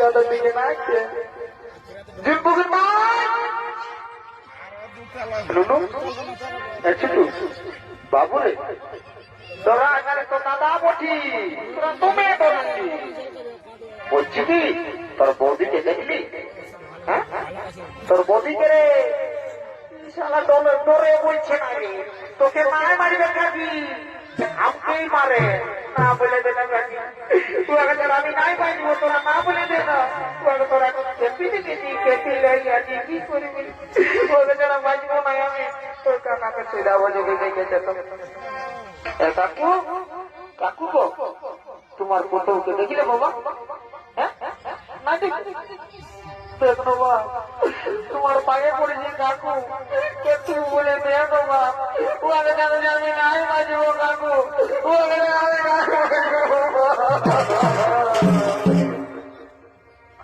ada bikin aja. Jimbukin banget. Lulu, eh situ, babu le. Dora agar itu nada bodi, terus tuh itu nanti. বলছি কি তোর বৌদিকে দেখলি হ্যাঁ তোর বৌদিকে রে শালা ডলে ডরে বলছে না রে তোকে মায় মারিবে কাকি আমাকেই মারে না বলে দেবে কাকি আমি নাই তোরা কেপি দিবি কেপি লাই আজি কি করবি তোকে যারা বাঁচবো না আমি তোর কাকাকে সুবিধা বলে দেখেছে তো কাকু কাকু গো তোমার পুত্রকে দেখিলে বাবা তোমার পায়ে পড়েছি কাকু কে বলে দেখো বা ওকে জানো যে আমি নাই বাজবো কাকু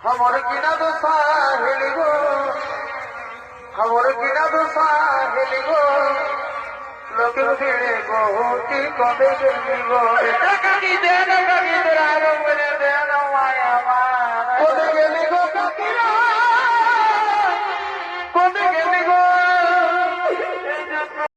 আমার কিনা দোষা হেলি গো? আমার কিনা দোষা হেলি গো? লোকের ভিড়ে গহতি কবে গেলি গো? কাকি